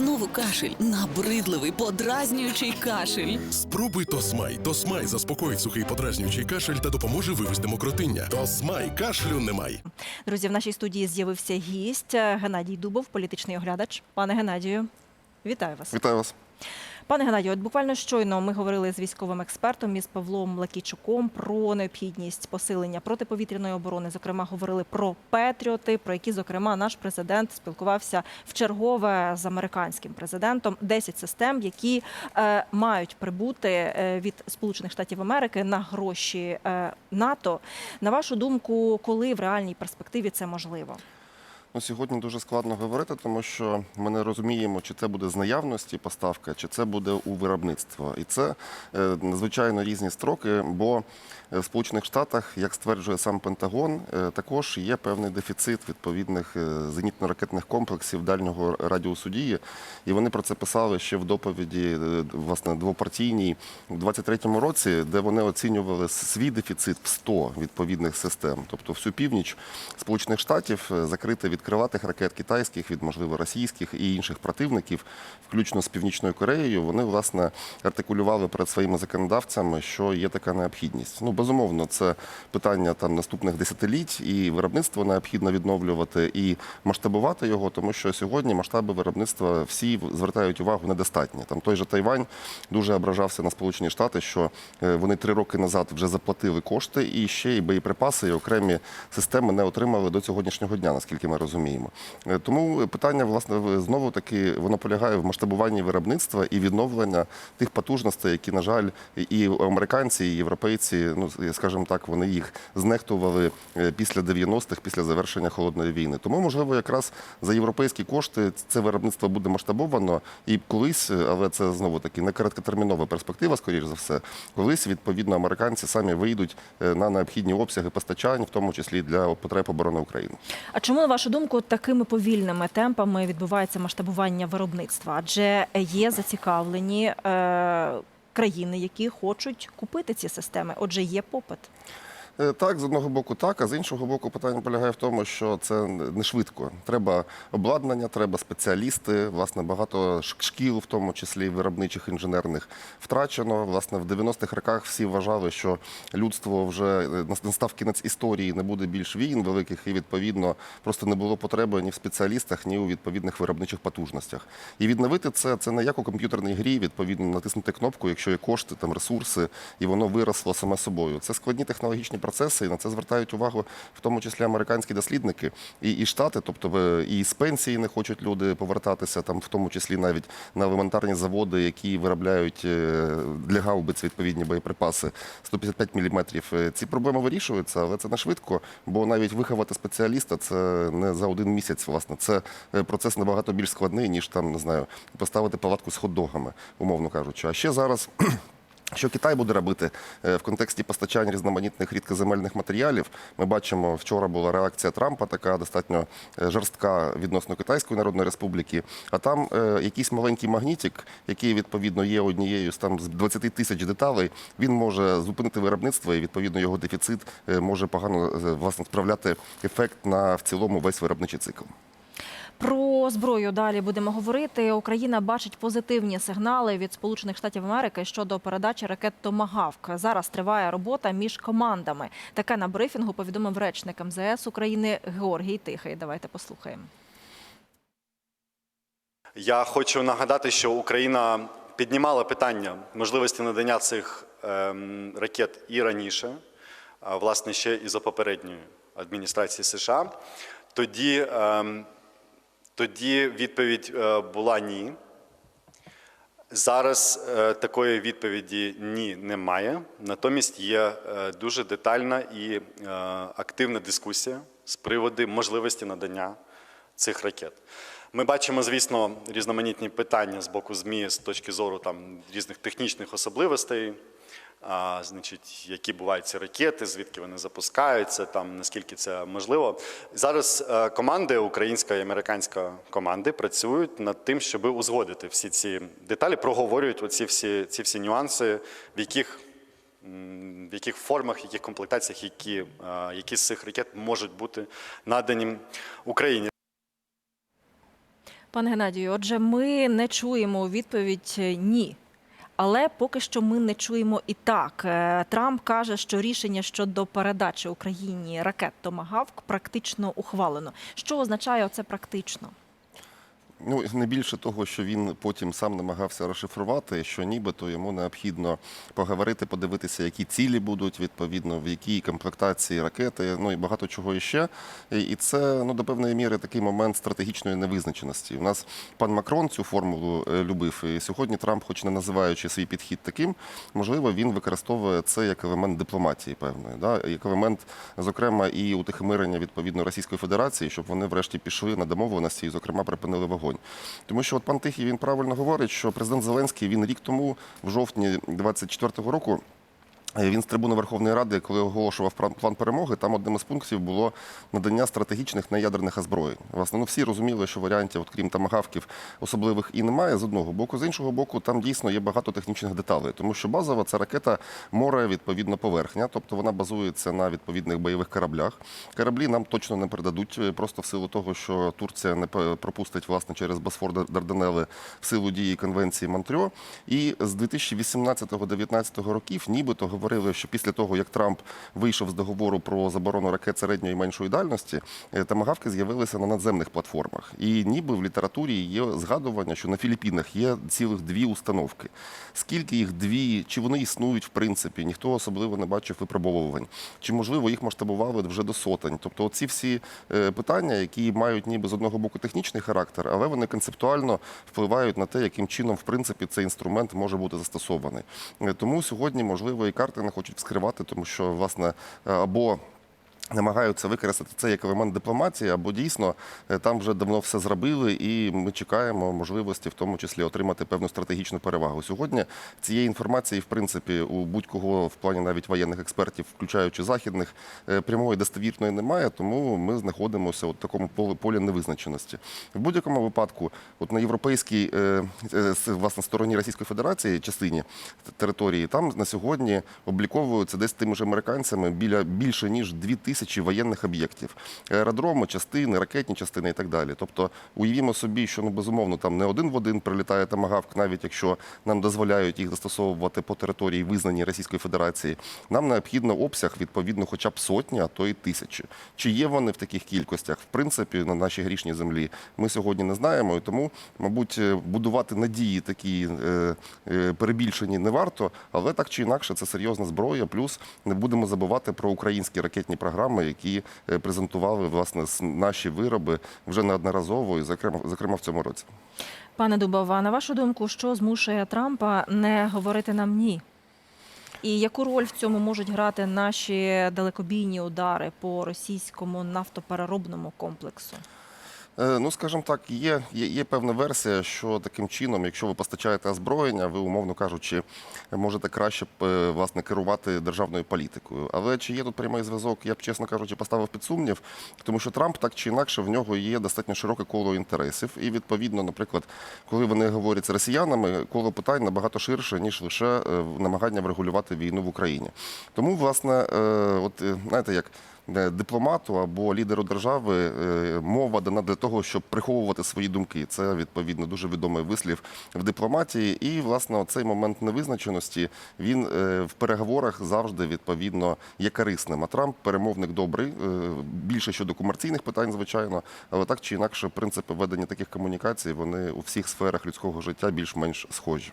Знову кашель, набридливий, подразнюючий кашель. Спробуй Тосмай. Тосмай заспокоїть сухий подразнюючий кашель та допоможе вивести мокротиння. Тосмай кашлю немає. Друзі, в нашій студії з'явився гість Геннадій Дубов, політичний оглядач. Пане Геннадію, вітаю вас. Вітаю вас. Пане Геннадію, от буквально щойно ми говорили з військовим експертом із Павлом Лакійчуком про необхідність посилення протиповітряної оборони. Зокрема, говорили про Петріоти, про які, зокрема, наш президент спілкувався в чергове з американським президентом. 10 систем, які е, мають прибути е, від Сполучених Штатів Америки на гроші е, НАТО. На вашу думку, коли в реальній перспективі це можливо? Ну, сьогодні дуже складно говорити, тому що ми не розуміємо, чи це буде з наявності поставка, чи це буде у виробництво. І це е, надзвичайно різні строки, бо е, в Сполучених Штатах, як стверджує сам Пентагон, е, також є певний дефіцит відповідних зенітно-ракетних комплексів дальнього радіусу дії. І вони про це писали ще в доповіді власне двопартійній у 23-му році, де вони оцінювали свій дефіцит в 100 відповідних систем, тобто всю північ Сполучених Штатів закрити від крилатих ракет китайських, від можливо російських і інших противників, включно з північною Кореєю, вони власне артикулювали перед своїми законодавцями, що є така необхідність. Ну безумовно, це питання там наступних десятиліть, і виробництво необхідно відновлювати і масштабувати його, тому що сьогодні масштаби виробництва всі звертають увагу недостатні. Там той же Тайвань дуже ображався на Сполучені Штати, що е, вони три роки назад вже заплатили кошти, і ще й боєприпаси і окремі системи не отримали до сьогоднішнього дня, наскільки ми розуміємо. Е, Тому питання, власне, знову таки воно полягає в масштабуванні виробництва і відновлення тих потужностей, які, на жаль, і американці, і європейці, ну скажімо так, вони їх знехтували е, після 90-х, після завершення холодної війни. Тому, можливо, якраз за європейські кошти це виробництво буде масштабовано і колись, е, але це знову таки не короткотермінова перспектива, скоріш за все, колись відповідно американці самі вийдуть е, на необхідні обсяги постачань, в тому числі для потреб оборони України. А чому, на вашу думку, такими повільними темпами відбувається масштабування виробництва? Адже є зацікавлені е, країни, які хочуть купити ці системи. Отже, є попит. Е, Так, з одного боку, так, а з іншого боку, питання полягає в тому, що це не швидко. Треба обладнання, треба спеціалісти. Власне, багато шкіл, в тому числі виробничих інженерних, втрачено. Власне, в 90-х роках всі вважали, що людство вже е, настав кінець історії, не буде більш війн великих, і відповідно просто не було потреби ні в спеціалістах, ні у відповідних виробничих потужностях. І відновити це це не як у комп'ютерній грі, відповідно натиснути кнопку, якщо є кошти, там ресурси, і воно виросло саме собою. Це складні технологічні процеси, і на це звертають увагу, в тому числі американські дослідники і, і штати, тобто і з пенсії не хочуть люди повертатися, там в тому числі навіть на елементарні заводи, які виробляють е, для гаубиць відповідні боєприпаси 155 мм. Ці проблеми вирішуються, але це не швидко, бо навіть виховати спеціаліста це не за один місяць. Власне, це е, процес набагато більш складний, ніж там не знаю, поставити палатку з хот-догами, умовно кажучи. А ще зараз. Що Китай буде робити е, в контексті постачання різноманітних рідкоземельних матеріалів? Ми бачимо, вчора була реакція Трампа, така достатньо е, жорстка відносно Китайської Народної Республіки. А там е, якийсь маленький магнітик, який відповідно є однією з там з 20 тисяч деталей, він може зупинити виробництво і відповідно його дефіцит може погано власне справляти ефект на в цілому весь виробничий цикл. Про зброю далі будемо говорити. Україна бачить позитивні сигнали від Сполучених Штатів Америки щодо передачі ракет Томагавк. Зараз триває робота між командами. Таке на брифінгу повідомив речник МЗС України Георгій Тихий. Давайте послухаємо. Я хочу нагадати, що Україна піднімала питання можливості надання цих ем, ракет і раніше, а, власне, ще і за попередньої адміністрації США. Тоді, ем, тоді відповідь е, була ні. Зараз е, такої відповіді ні немає. Натомість є е, дуже детальна і активна дискусія з приводу можливості надання цих ракет. Ми бачимо, звісно, різноманітні питання з боку ЗМІ з точки зору там різних технічних особливостей. А, значить, які бувають ці ракети, звідки вони запускаються, там наскільки це можливо. Зараз е, команди, українська і американська команди, працюють над тим, щоб узгодити всі ці деталі, проговорюють оці всі ці всі нюанси, в яких в яких формах, в яких комплектаціях, які, е, які з цих ракет можуть бути надані Україні. Пане Геннадію, отже, ми не чуємо відповідь ні. Але поки що ми не чуємо і так. Е, Трамп каже, що рішення щодо передачі Україні ракет Томагавк практично ухвалено. Що означає це практично? Ну, не більше того, що він потім сам намагався розшифрувати, що нібито йому необхідно поговорити, подивитися, які цілі будуть відповідно, в якій комплектації ракети, ну і багато чого іще. І це ну до певної міри такий момент стратегічної невизначеності. У нас пан Макрон цю формулу е, любив. І сьогодні Трамп, хоч не називаючи свій підхід таким, можливо, він використовує це як елемент дипломатії певної, да? як елемент, зокрема, і утихомирення відповідно Російської Федерації, щоб вони врешті пішли на домовленості і, зокрема, припинили вогонь. Тому що от пан Тихий він правильно говорить, що президент Зеленський він рік тому, в жовтні 24-го року. Е, Він з трибуни Верховної Ради, коли оголошував план- перемоги, там одним із пунктів було надання стратегічних неядерних озброєнь. Власне, ну всі розуміли, що варіантів, от, крім тамагавків, особливих і немає з одного боку. З іншого боку, там дійсно є багато технічних деталей, тому що базова це ракета море, відповідно, поверхня, тобто вона базується на відповідних бойових кораблях. Кораблі нам точно не передадуть, е, просто в силу того, що Турція не пропустить власне через Босфор Дарданели в силу дії конвенції Монтрьо. І з 2018-2019 років нібито говорили, що після того, як Трамп вийшов з договору про заборону ракет середньої і меншої дальності, е, тамагавки з'явилися на надземних платформах. І ніби в літературі є згадування, що на Філіппінах є цілих дві установки. Скільки їх дві, чи вони існують в принципі, ніхто особливо не бачив випробовувань. Чи можливо їх масштабували вже до сотень? Тобто, ці всі е, питання, які мають ніби з одного боку технічний характер, але вони концептуально впливають на те, яким чином в принципі цей інструмент може бути застосований. Е, Тому сьогодні можливо і карти не хочуть вскривати, тому що власне е, або намагаються використати це як елемент дипломатії, або дійсно е, там вже давно все зробили, і ми чекаємо можливості, в тому числі отримати певну стратегічну перевагу. Сьогодні цієї інформації, в принципі, у будь-кого в плані навіть воєнних експертів, включаючи західних, е, прямої достовірної немає, тому ми знаходимося у такому полі, невизначеності. В будь-якому випадку, от на європейській е, власне стороні Російської Федерації частині території, там на сьогодні обліковуються десь тими ж американцями біля більше ніж дві тисячі воєнних об'єктів, аеродроми, частини, ракетні частини і так далі. Тобто уявімо собі, що ну безумовно там не один в один прилітає тамагавк, навіть якщо нам дозволяють їх застосовувати по території визнані Російської Федерації. Нам необхідно обсяг відповідно, хоча б сотні, а то і тисячі. Чи є вони в таких кількостях? В принципі, на нашій грішній землі ми сьогодні не знаємо, і тому, мабуть, е, будувати надії такі е, е, перебільшені не варто, але так чи інакше це серйозна зброя. Плюс не будемо забувати про українські ракетні програми, які е, презентували власне наші вироби вже неодноразово, і зокрема, зокрема в цьому році. Пане Дубова, на вашу думку, що змушує Трампа не говорити нам ні? І яку роль в цьому можуть грати наші далекобійні удари по російському нафтопереробному комплексу? Е, Ну, скажімо так, є, є, є певна версія, що таким чином, якщо ви постачаєте озброєння, ви, умовно кажучи, можете краще е, власне керувати державною політикою. Але чи є тут прямий зв'язок, я б чесно кажучи, поставив під сумнів, тому що Трамп так чи інакше в нього є достатньо широке коло інтересів. І відповідно, наприклад, коли вони говорять з росіянами, коло питань набагато ширше, ніж лише е, намагання врегулювати війну в Україні. Тому, власне, от знаєте, як дипломату або лідеру держави е, мова дана для того, щоб приховувати свої думки. Це відповідно дуже відомий вислів в дипломатії. І власне цей момент невизначеності він е, в переговорах завжди відповідно є корисним. А Трамп перемовник добрий, е, більше щодо комерційних питань, звичайно, але так чи інакше, принципи ведення таких комунікацій вони у всіх сферах людського життя більш-менш схожі.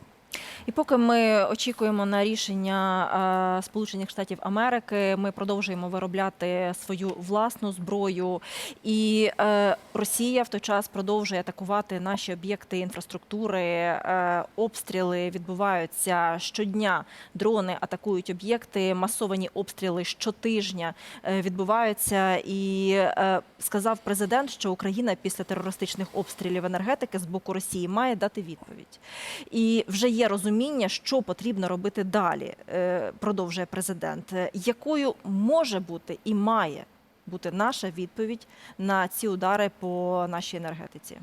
І поки ми очікуємо на рішення е, Сполучених Штатів Америки, ми продовжуємо виробляти свою власну зброю. І е, Росія в той час продовжує атакувати наші об'єкти інфраструктури. Е, обстріли відбуваються щодня. Дрони атакують об'єкти, масовані обстріли щотижня відбуваються. І сказав президент, що Україна після терористичних обстрілів енергетики з боку Росії має дати відповідь. І вже є розуміння, що потрібно робити далі, е, продовжує президент. Е, Якою може бути і має бути наша відповідь на ці удари по нашій енергетиці?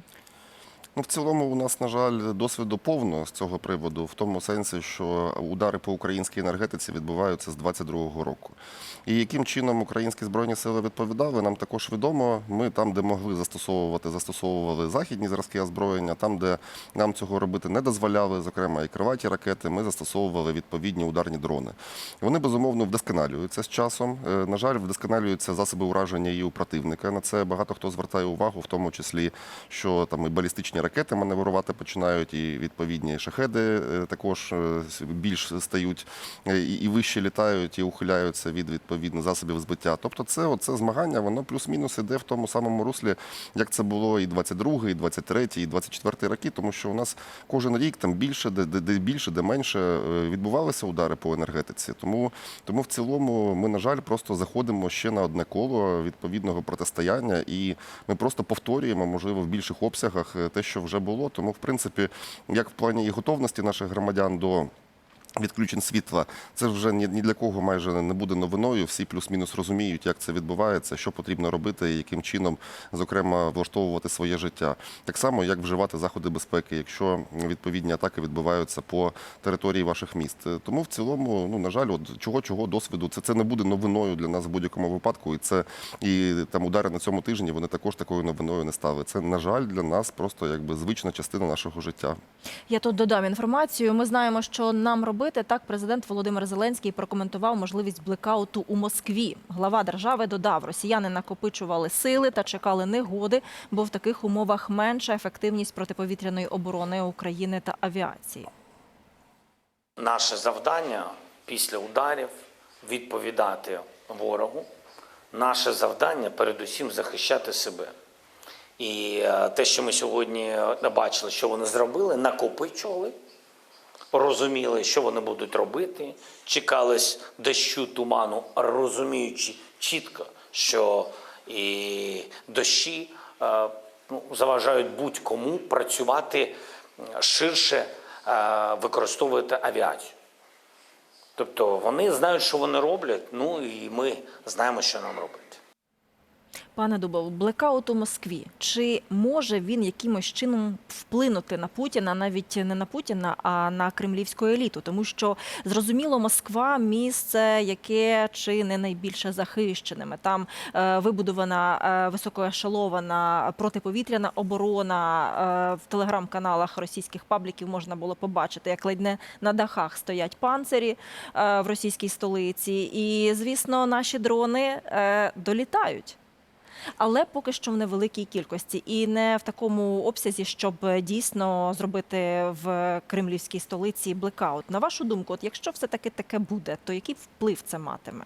Ну, в цілому, у нас, на жаль, досвіду повно з цього приводу, в тому сенсі, що удари по українській енергетиці відбуваються з 22-го року. І яким чином українські збройні сили відповідали, нам також відомо. Ми там, де могли застосовувати, застосовували західні зразки озброєння, там, де нам цього робити не дозволяли, зокрема і криваті ракети, ми застосовували відповідні ударні дрони. Вони безумовно вдосконалюються з часом. Е, На жаль, вдосконалюються засоби ураження і у противника. На це багато хто звертає увагу, в тому числі, що там і балістичні ракети маневрувати починають, і відповідні шахеди е, також е, більш стають е, і вище літають, і ухиляються від відповідно засобів збиття. Тобто, це оце змагання, воно плюс-мінус іде в тому самому руслі, як це було і 22, і 23, і 24 роки, тому що у нас кожен рік там більше, де, де, більше, де менше відбувалися удари по енергетиці. Тому, тому в цілому ми, на жаль, просто заходимо ще на одне коло відповідного протистояння, і ми просто повторюємо, можливо, в більших обсягах те, що вже було. Тому, в принципі, як в плані і готовності наших громадян до. Відключень світла це вже ні, для кого майже не буде новиною. Всі плюс-мінус розуміють, як це відбувається, що потрібно робити, і яким чином, зокрема, влаштовувати своє життя. Так само, як вживати заходи безпеки, якщо відповідні атаки відбуваються по території ваших міст. Тому в цілому, ну на жаль, от чого чого досвіду, це, це не буде новиною для нас в будь-якому випадку. І це і там удари на цьому тижні вони також такою новиною не стали. Це на жаль для нас просто якби звична частина нашого життя. Я тут додам інформацію. Ми знаємо, що нам робити. Так, президент Володимир Зеленський прокоментував можливість блекауту у Москві. Глава держави додав, росіяни накопичували сили та чекали негоди, бо в таких умовах менша ефективність протиповітряної оборони України та авіації. Наше завдання після ударів відповідати ворогу. Наше завдання передусім захищати себе. І е, те, що ми сьогодні е, бачили, що вони зробили, накопичували, розуміли, що вони будуть робити, чекались дощу туману, розуміючи чітко, що і дощі е, ну, заважають будь-кому працювати ширше, е, використовувати авіацію. Тобто вони знають, що вони роблять, ну і ми знаємо, що нам робити. Пане Дубов, блекаут у Москві. Чи може він якимось чином вплинути на Путіна, навіть не на Путіна, а на кремлівську еліту? Тому що зрозуміло, Москва місце, яке чи не найбільше захищеними. Там е, вибудована е, високоешелована протиповітряна оборона. Е, в телеграм-каналах російських пабліків можна було побачити, як ледь не на дахах стоять панцирі е, в російській столиці. І звісно, наші дрони е, долітають але поки що в невеликій кількості і не в такому обсязі, щоб дійсно зробити в кремлівській столиці блекаут. На вашу думку, от якщо все таки таке буде, то який вплив це матиме?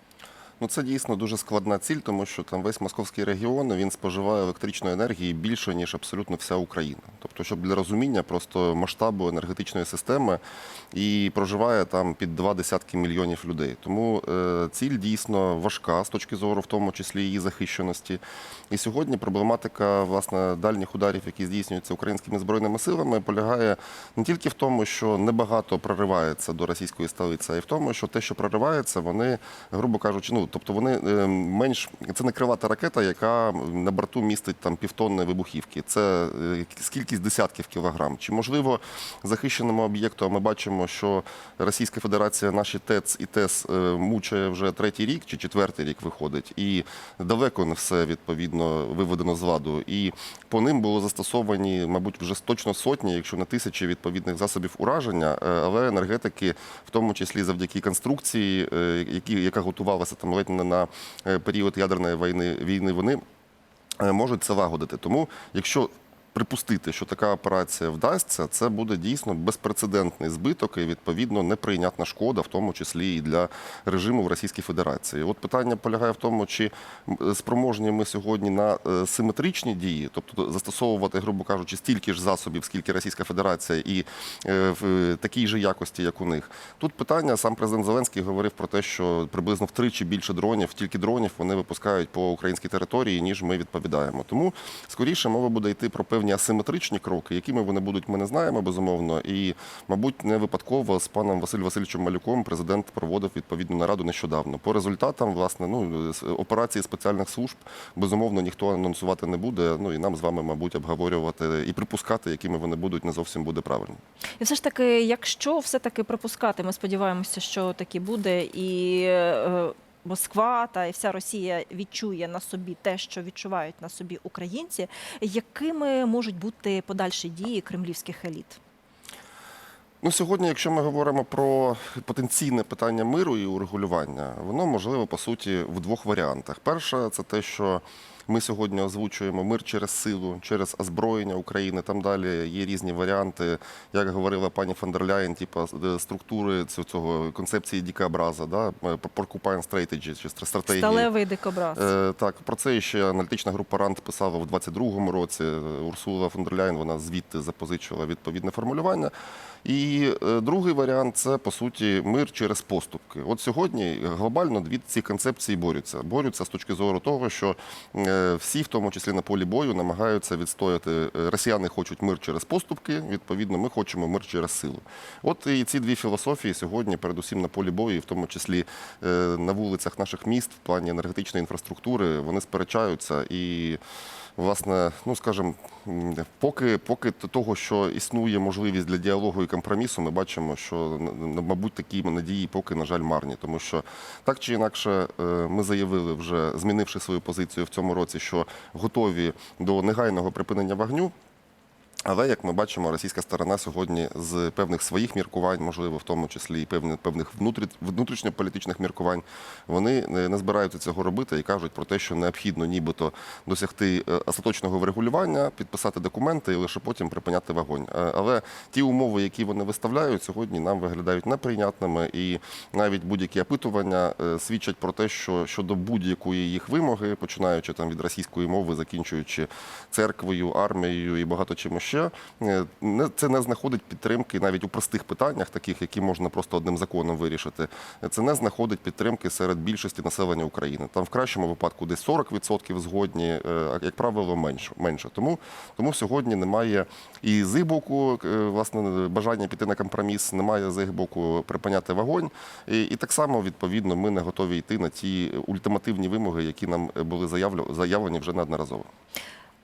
Ну це дійсно дуже складна ціль, тому що там весь московський регіон він споживає електричної енергії більше ніж абсолютно вся Україна. Тобто, щоб для розуміння просто масштабу енергетичної системи і проживає там під два десятки мільйонів людей. Тому е, ціль дійсно важка з точки зору, в тому числі її захищеності. І сьогодні проблематика власне дальніх ударів, які здійснюються українськими збройними силами, полягає не тільки в тому, що небагато проривається до російської столиці, а й в тому, що те, що проривається, вони, грубо кажучи, ну тобто вони е, менш це не кривата ракета, яка на борту містить там півтонни вибухівки. Це е, кількість десятків кілограм. Чи можливо захищеному об'єкту? а Ми бачимо, що Російська Федерація наші ТЕЦ і ТЕС е, мучає вже третій рік чи четвертий рік виходить, і далеко не все відповідно виведено з ладу. І по ним було застосовані, мабуть, вже точно сотні, якщо не тисячі відповідних засобів ураження, е, але енергетики, в тому числі завдяки конструкції, е, які, яка готувалася там ледь на е, період ядерної війни, війни, вони е, можуть це лагодити. Тому, якщо припустити, що така операція вдасться, це буде дійсно безпрецедентний збиток і відповідно неприйнятна шкода, в тому числі і для режиму в Російській Федерації. От питання полягає в тому, чи спроможні ми сьогодні на е, симетричні дії, тобто застосовувати, грубо кажучи, стільки ж засобів, скільки Російська Федерація, і е, в е, такій же якості, як у них. Тут питання сам президент Зеленський говорив про те, що приблизно втричі більше дронів, тільки дронів вони випускають по українській території, ніж ми відповідаємо. Тому скоріше мова буде йти про певні асиметричні кроки. Якими вони будуть, ми не знаємо безумовно. І, мабуть, не випадково з паном Василем Васильовичем Малюком президент проводив відповідну нараду нещодавно. По результатам власне ну операції спеціальних служб безумовно ніхто анонсувати не буде. Ну і нам з вами, мабуть, обговорювати і припускати, якими вони будуть, не зовсім буде правильно. І все ж таки, якщо все-таки припускати, ми сподіваємося, що таки буде, і е, Москва та і вся Росія відчує на собі те, що відчувають на собі українці, якими можуть бути подальші дії кремлівських еліт? Ну, сьогодні, якщо ми говоримо про потенційне питання миру і урегулювання, воно можливо по суті в двох варіантах. Перше, це те, що ми сьогодні озвучуємо мир через силу, через озброєння України. Там далі є різні варіанти, як говорила пані фон дер Ляєн, типу е, структури цього, концепції дікообраза, да, porcupine strategy, чи стратегії. Сталевий дикобраз. Е, Так, про це ще аналітична група РАНД писала в 22-му році. Е, Урсула фон дер Ляєн, вона звідти запозичила відповідне формулювання. І е, другий варіант це по суті мир через поступки. От сьогодні глобально дві ці концепції борються. Борються з точки зору того, що е, всі, в тому числі на полі бою, намагаються відстояти. е, Росіяни хочуть мир через поступки. Відповідно, ми хочемо мир через силу. От і ці дві філософії сьогодні, передусім на полі бою, і в тому числі е, на вулицях наших міст, в плані енергетичної інфраструктури, вони сперечаються і. Власне, ну скажімо, м, поки, поки того, що існує можливість для діалогу і компромісу, ми бачимо, що мабуть такі надії поки, на жаль, марні. Тому що так чи інакше, е, ми заявили вже, змінивши свою позицію в цьому році, що готові до негайного припинення вогню. Але як ми бачимо, російська сторона сьогодні з певних своїх міркувань, можливо, в тому числі і певних певних внутрішньополітичних міркувань, вони не збираються цього робити і кажуть про те, що необхідно нібито досягти е, остаточного врегулювання, підписати документи і лише потім припиняти вогонь. Е, Але ті умови, які вони виставляють, сьогодні нам виглядають неприйнятними, і навіть будь-які опитування е, свідчать про те, що щодо будь-якої їх вимоги, починаючи там від російської мови, закінчуючи церквою, армією і багато чим ще, е, це не знаходить підтримки навіть у простих питаннях, таких, які можна просто одним законом вирішити. Це не знаходить підтримки серед більшості населення України. Там в кращому випадку десь 40% згодні, е, а як правило, менше. менше. Тому, тому сьогодні немає і з боку е, власне бажання піти на компроміс, немає з боку припиняти вогонь. І, і так само відповідно ми не готові йти на ті ультимативні вимоги, які нам були заявлені вже неодноразово.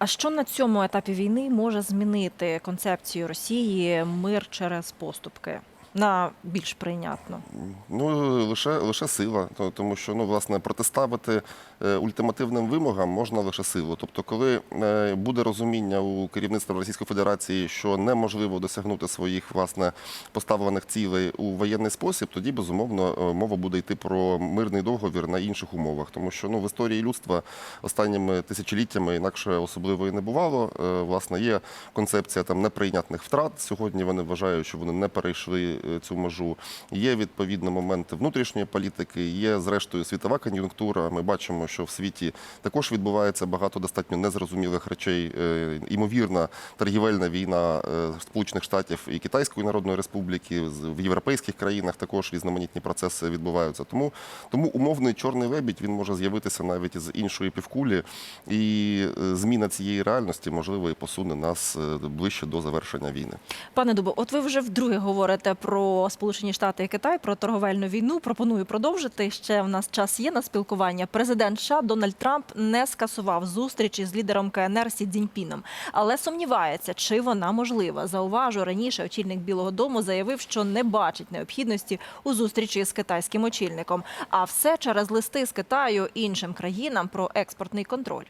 А що на цьому етапі війни може змінити концепцію Росії мир через поступки? На більш прийнятно Ну лише лише сила, тому що ну власне протиставити ультимативним вимогам можна лише силу. Тобто, коли е, буде розуміння у керівництва Російської Федерації, що неможливо досягнути своїх власне поставлених цілей у воєнний спосіб, тоді безумовно е, мова буде йти про мирний договір на інших умовах, тому що ну в історії людства останніми тисячоліттями інакше особливо і не бувало. Е, Власне, є концепція там неприйнятних втрат. Сьогодні вони вважають, що вони не перейшли е, цю межу. Є відповідно моменти внутрішньої політики, є зрештою світова кон'юнктура. Ми бачимо, що в світі також відбувається багато достатньо незрозумілих речей. Е, Імовірна торгівельна війна е, Сполучених Штатів і Китайської Народної Республіки в європейських країнах також різноманітні процеси відбуваються. Тому тому умовний чорний лебідь він може з'явитися навіть з іншої півкулі, і е, зміна цієї реальності можливо і посуне нас ближче до завершення війни. Пане Дубо, от ви вже вдруге говорите про Сполучені Штати і Китай, про торговельну війну. Пропоную продовжити. Ще в нас час є на спілкування. Президент США Дональд Трамп не скасував зустрічі з лідером КНР Сі Цзіньпіном, але сумнівається, чи вона можлива. Зауважу раніше. Очільник Білого Дому заявив, що не бачить необхідності у зустрічі з китайським очільником. А все через листи з Китаю іншим країнам про експортний контроль.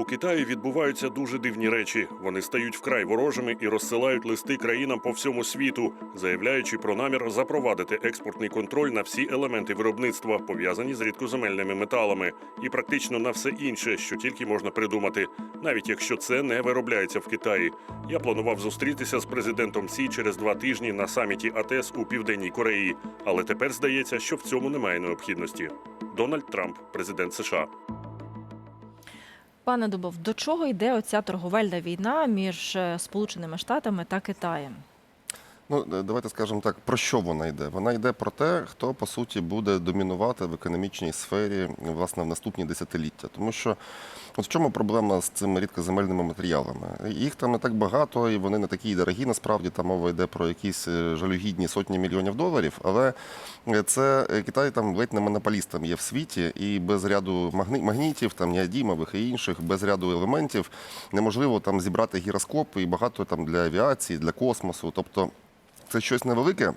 У Китаї відбуваються дуже дивні речі. Вони стають вкрай ворожими і розсилають листи країнам по всьому світу, заявляючи про намір запровадити експортний контроль на всі елементи виробництва, пов'язані з рідкоземельними металами, і практично на все інше, що тільки можна придумати, навіть якщо це не виробляється в Китаї. Я планував зустрітися з президентом Сі через два тижні на саміті АТЕС у південній Кореї, але тепер здається, що в цьому немає необхідності. Дональд Трамп, президент США. Пане Дубов, до чого йде оця торговельна війна між е, Сполученими Штатами та Китаєм? Ну, е, давайте скажемо так, про що вона йде? Вона йде про те, хто по суті буде домінувати в економічній сфері власне в наступні десятиліття. Тому що от в чому проблема з цими рідкоземельними матеріалами? Їх там не так багато, і вони не такі дорогі. Насправді там мова йде про якісь е, жалюгідні сотні мільйонів доларів. Але е, це Китай там ледь не монополістом є в світі, і без ряду магнітів, там неодімових і інших, без ряду елементів неможливо там зібрати гіроскоп і багато там для авіації, для космосу. Тобто це щось невелике.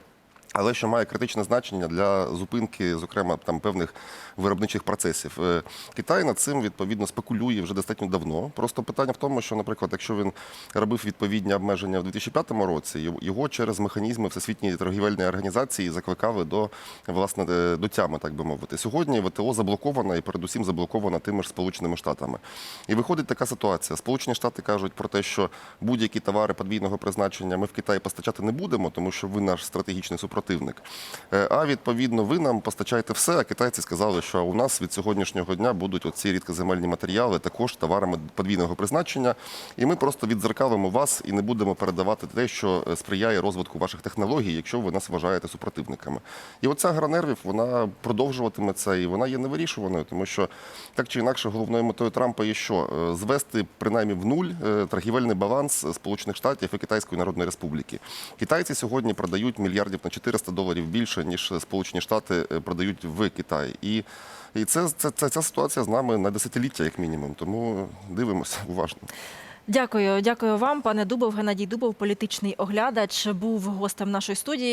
Але що має критичне значення для зупинки, зокрема там певних виробничих процесів. Е, Китай над цим відповідно спекулює вже достатньо давно. Просто питання в тому, що, наприклад, якщо він робив відповідні обмеження в 2005 році, його- через механізми Всесвітньої торгівельної організації закликали до власне е, до тями, так би мовити. Сьогодні ВТО заблокована і передусім заблокована тими ж Сполученими Штатами. І виходить така ситуація. Сполучені Штати кажуть про те, що будь-які товари подвійного призначення ми в Китаї постачати не будемо, тому що ви наш стратегічний супротивник. Е, А відповідно, ви нам постачаєте все. А китайці сказали, що у нас від сьогоднішнього дня будуть оці рідкоземельні матеріали також товарами подвійного призначення. І ми просто відзеркалимо вас і не будемо передавати те, що е, сприяє розвитку ваших технологій, якщо ви нас вважаєте супротивниками. І оця гра нервів вона продовжуватиметься і вона є невирішуваною, тому що так чи інакше головною метою Трампа є що Е, звести принаймні в нуль торгівельний баланс Сполучених Штатів і Китайської Народної Республіки. Китайці сьогодні продають мільярдів на 400 доларів більше ніж Сполучені Штати е, продають в Китаї. І і це, це, це ця ситуація з нами на десятиліття, як мінімум. Тому дивимося уважно. Дякую, дякую вам, пане Дубов. Геннадій Дубов, політичний оглядач, був гостем нашої студії.